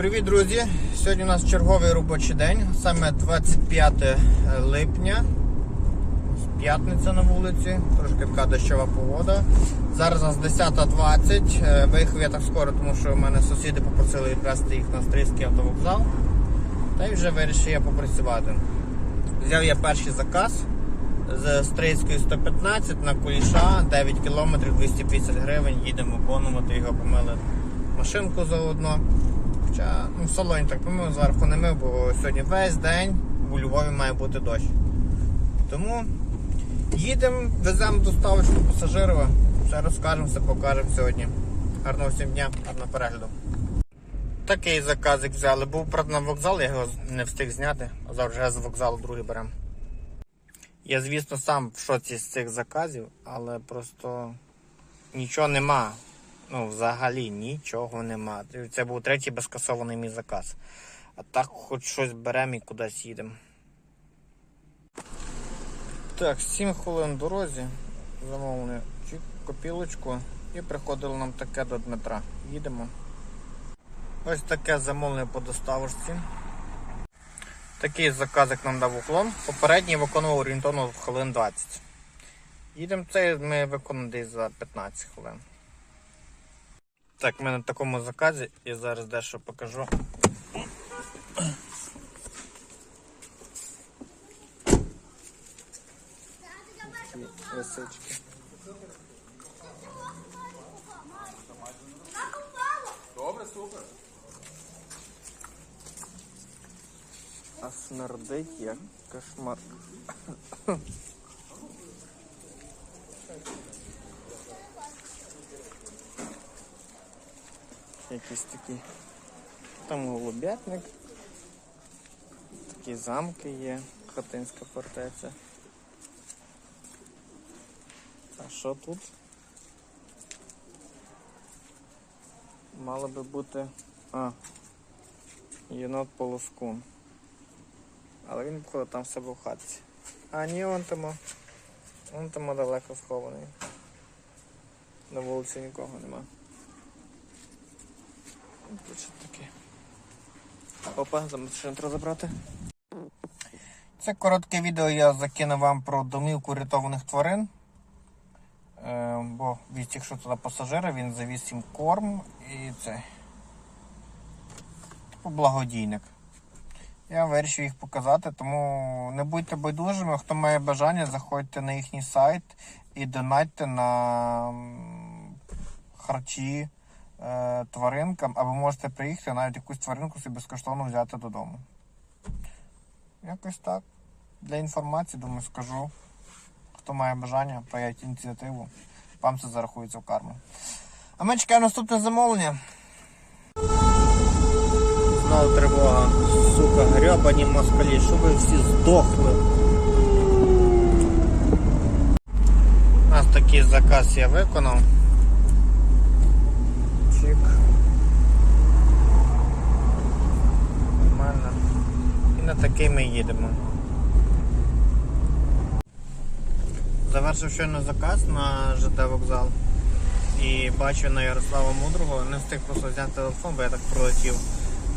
Привіт, друзі! Сьогодні у нас черговий робочий день, саме 25 липня. П'ятниця на вулиці, трошки така дощова погода. Зараз у нас 10.20. Е, Виїхав я так скоро, тому що в мене сусіди попросили відвезти їх на Стрийський автовокзал. Та й вже вирішив я попрацювати. Взяв я перший заказ з Стрийської 115 на Куліша, 9 км 250 гривень. Їдемо виконувати його, помили машинку заодно. Хоча ну, в салоні так помив, зверху не мив, бо сьогодні весь день у Львові має бути дощ. Тому їдемо, веземо доставочку пасажирова. Все розкажемо, все покажемо сьогодні. Гарного всім дня, гарного перегляду. Такий заказик взяли. Був правда, на вокзал, я його не встиг зняти, а зараз вже з вокзалу другий беремо. Я, звісно, сам в шоці з цих заказів, але просто нічого нема. Ну, взагалі нічого нема. Це був третій безкасований мій заказ. А так хоч щось беремо і кудись їдемо. Так, 7 хвилин в дорозі. Замовили копілочку і приходило нам таке до Дмитра. Їдемо. Ось таке замовлення по доставочці. Такий заказик нам дав уклон. Попередній виконував орієнтовно в хвилин 20. Їдемо цей ми виконуємо десь за 15 хвилин. Так, ми на такому заказі і зараз дещо покажу. Лисички. Добре, супер. А смердить як кошмар. Якісь такі. Там голубятник. Такі замки є, Хатинська фортеця. А що тут? Мало би бути. А, єнот полоскун. Але він походу там в себе в хатці. А ні, он тому. Он тому далеко схований. На вулиці нікого нема. Ну, що таке. Опа, за машину забрати. Це коротке відео я закину вам про домівку рятованих тварин. Е, бо відтік, що туди пасажира, він завіз їм корм і це. Типу благодійник. Я вирішив їх показати, тому не будьте байдужими. Хто має бажання, заходьте на їхній сайт і донатьте на харчі е, тваринкам, або можете приїхати навіть якусь тваринку собі безкоштовно взяти додому. Якось так. Для інформації, думаю, скажу. Хто має бажання, проявіть ініціативу. Вам це зарахується в карму. А ми чекаємо наступне замовлення. Знову тривога. Сука, гребані москалі, щоб ви всі здохли. У нас такий заказ я виконав. Чик. Нормально. І на такий ми їдемо. Завершив щойно заказ на ЖД вокзал. І бачу на Ярослава Мудрого, не встиг просто зняти телефон, бо я так пролетів.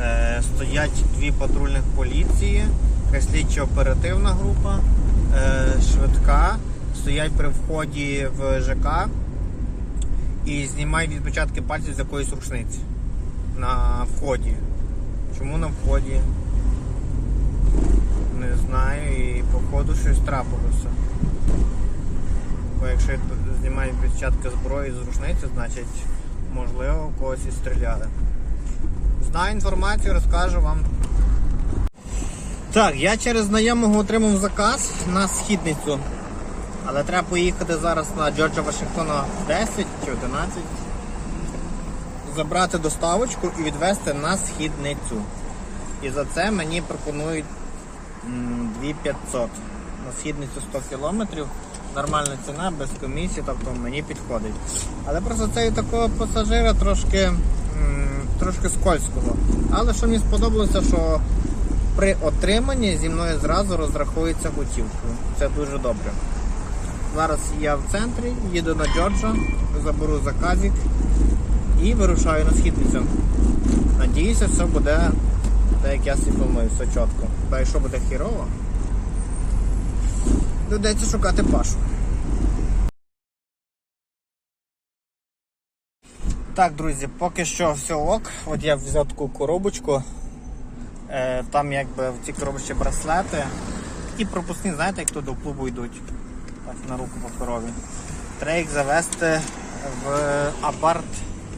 Е, стоять дві патрульних поліції, якась слідчо оперативна група, е, швидка, стоять при вході в ЖК і знімають відпечатки пальців з якоїсь рушниці на вході. Чому на вході? Не знаю і походу щось трапилося. Бо якщо знімають відпечатки зброї з рушниці, значить можливо когось і стріляли. Знаю інформацію, розкажу вам. Так, я через знайомого отримав заказ на східницю. Але треба поїхати зараз на Джорджа Вашингтона 10 чи 11. Забрати доставочку і відвезти на східницю. І за це мені пропонують 2500. На східницю 100 кілометрів. Нормальна ціна, без комісії, тобто мені підходить. Але просто цей такого пасажира трошки, трошки скользького. Але що мені сподобалося, що при отриманні зі мною зразу розрахується готівкою. Це дуже добре. Зараз я в центрі, їду на Джорджа, заберу заказик і вирушаю на східницю. Надіюся, все буде так, як я собі планую, все чітко. Бо якщо буде хірово, доведеться шукати пашу. Так, друзі, поки що все ок. От я взяв таку коробочку. Е, там якби в цій коробочці браслети. Такі пропускні, знаєте, як тут до клубу йдуть. Так, на руку паперові. Треба їх завести в апарт,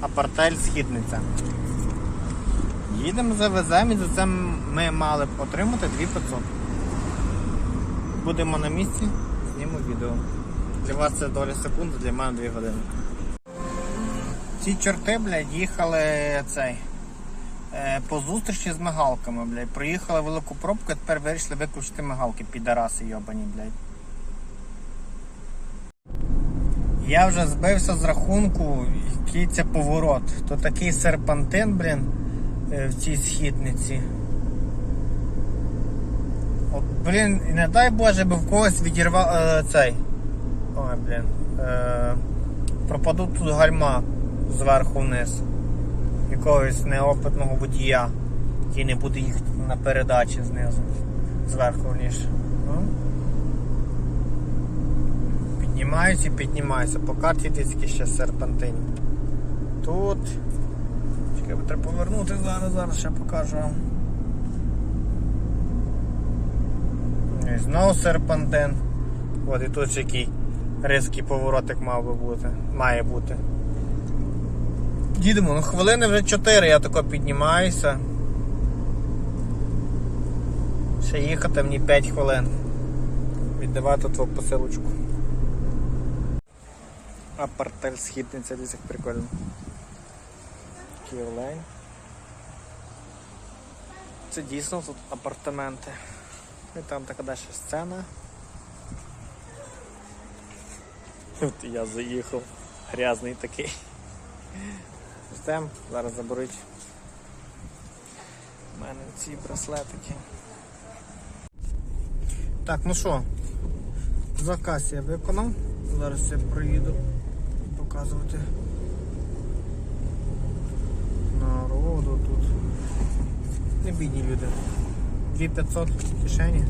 апартель східниця. Їдемо, завеземо і за це ми мали б отримати 2500. Будемо на місці, знімемо відео. Для вас це доля секунд, для мене 2 години. Ці чорти, блядь, їхали цей. Е, по зустрічі з мигалками, блядь. Проїхали велику пробку, а тепер вирішили виключити мигалки, підараси йобані, блядь. Я вже збився з рахунку, який це поворот. То такий серпантин, блін, е, в цій східниці. От, блін, не дай Боже, би в когось відірвав е, цей. Ой, блін. Е, пропадуть тут гальма зверху вниз. Якогось неопитного водія, який не буде їхати на передачі знизу. Зверху вніж. Піднімаюся і піднімаюся. По карті тільки ще серпантин. Тут. Чекай, треба повернути зараз, зараз ще покажу вам. І знову серпантин. От і тут ще який різкий поворотик мав би бути. Має бути. Їдемо, ну хвилини вже 4, я тако піднімаюся. Ще їхати мені 5 хвилин. Віддавати твою посилочку. Апартель східниця, десь як прикольно. Такий. Це дійсно тут апартаменти. І там така далі сцена. От я заїхав. Грязний такий. Ждем, зараз заберуть у мене ці браслетики. Так, ну що, заказ я виконав. Зараз я проїду показувати народу тут. Не бідні люди. 2500 в кишені.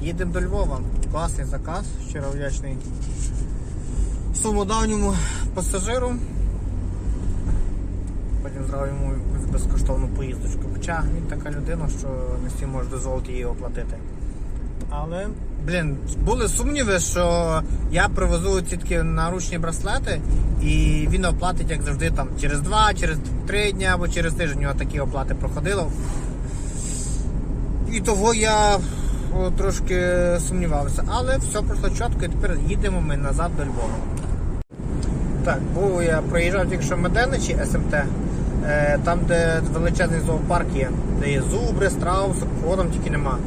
Їдемо до Львова. Класний заказ, щиро вдячний своєму давньому пасажиру. Потім зразу йому якусь безкоштовну поїздочку. Хоча він така людина, що не всі може дозволити її оплатити. Але, блін, були сумніви, що я привезу ці наручні браслети, і він оплатить, як завжди, там через два, через три дні або через тиждень у нього такі оплати проходило. І того я трошки сумнівався. Але все пройшло чітко, і тепер їдемо ми назад до Львова. Так, був я проїжджав тільки що Меденичі СМТ, е, там, де величезний зоопарк є, де є зубри, страуси, кого тільки нема.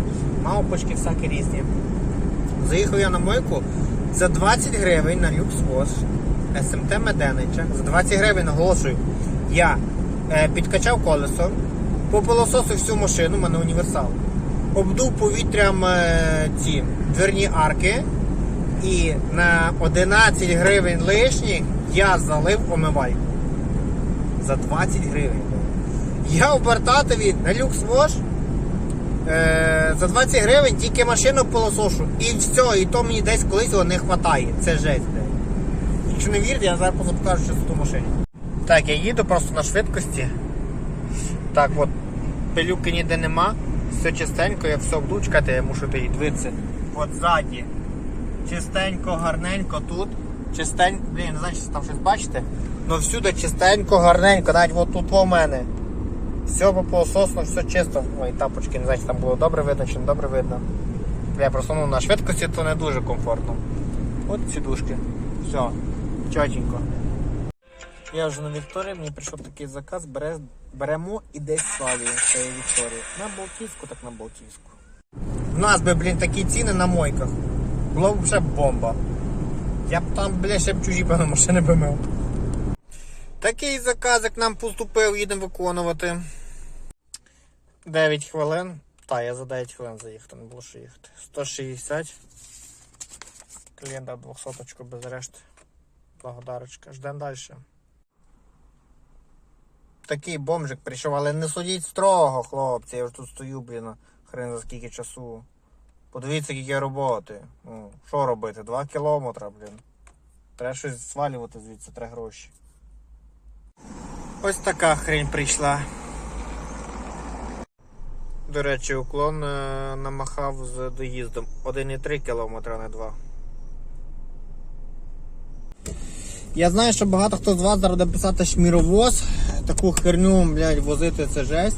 Мавпочки всякі різні. Заїхав я на мойку за 20 гривень на люкс вош СМТ Меденича. За 20 гривень наголошую. Я е, підкачав колесо, попилососив всю машину, у мене універсал. Обдув повітрям е, ці дверні арки. І на 11 гривень лишніх я залив омивайку. За 20 гривень. Я в Бартатові на люкс вош е, за 20 гривень тільки машину полосошу. І все, і то мені десь колись його не вистачає. Це жесть. блядь. Якщо не вірите, я зараз покажу, що це в машині. Так, я їду просто на швидкості. Так от, пилюки ніде нема, все чистенько, я все обду, чекайте, я мушу її дивитися. От ззаді. Чистенько, гарненько тут. Чистенько, блін, не знаю, чи там щось бачите. Ну всюди чистенько, гарненько, навіть от тут у мене. Все попососно, все чисто. Ой, тапочки, не знаю, чи там було добре видно, чи не добре видно. Я просто ну, на швидкості то не дуже комфортно. От сідушки. Все, чотенько. Я вже на Вікторії, мені прийшов такий заказ, бере, беремо і десь славі цієї Вікторії. На Балтійську, так на Балтійську. У нас би, блін, такі ціни на мойках. Було б вже бомба. Я б там, бля, ще б чужі певно машини би мив. Такий заказик нам поступив, їдемо виконувати. 9 хвилин. Та, я за 9 хвилин заїхав, не було що їхати. 160. Клієнта 200 без решти. Благодарочка. Ждемо далі. такий бомжик прийшов, але не судіть строго, хлопці. Я ж тут стою, блін, хрен за скільки часу. Подивіться, скільки роботи. Ну, що робити? Два кілометри, блін. Треба щось свалювати звідси, треба гроші. Ось така хрень прийшла. До речі, уклон е, намахав з доїздом 1,3 км, а не 2. Я знаю, що багато хто з вас зараз буде писати шміровоз. Таку херню, блядь, возити це жесть.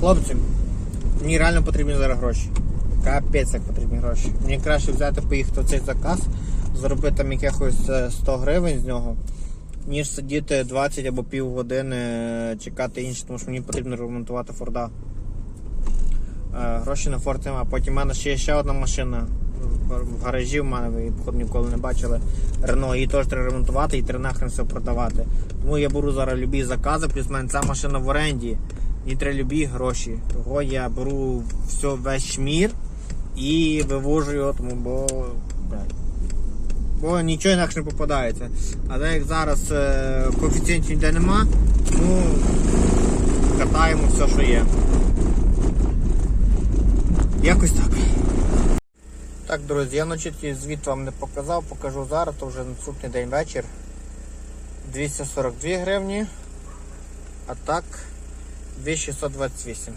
Хлопці, мені реально потрібні зараз гроші. Капець, як потрібні гроші. Мені краще взяти, поїхати в цей заказ, заробити там якихось е, 100 гривень з нього, ніж сидіти 20 або півгодини е, чекати інші, тому що мені потрібно ремонтувати Форда. Е, Гроші на Форд нема. Потім в мене ще є ще одна машина в гаражі в мене, ви походу ніколи не бачили. Рено, її теж треба ремонтувати і треба нахрен все продавати. Тому я беру зараз любі закази, плюс в мене ця машина в оренді. Їй треба любі гроші. Того я беру все, весь шмір і вивожу його, тому бо. Бо нічого інакше не попадається. А так як зараз е, коефіцієнтів ніде нема, тому катаємо все, що є. Якось так. Так, друзі, я вночі ті звіт вам не показав, покажу зараз, то вже наступний день вечір. 242 гривні. А так 2628.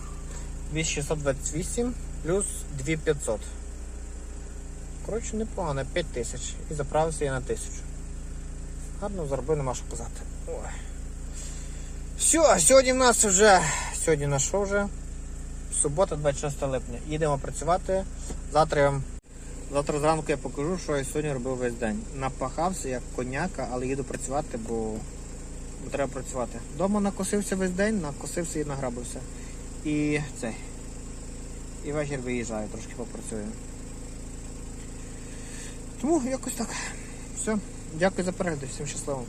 2628 плюс 2500. Коротше, непогано, 5 тисяч. І заправився я на тисячу. Гарно заробив, нема що казати. Ой. Все, сьогодні в нас вже. Сьогодні на що вже? Субота, 26 липня. Їдемо працювати. Завтра Завтра зранку я покажу, що я сьогодні робив весь день. Напахався як коняка, але їду працювати, бо, бо треба працювати. Дома накосився весь день, накосився і награбився. І цей. І вечір виїжджаю, трошки попрацюю. Тому якось так. Все. Дякую за перегляд, всім щасливо.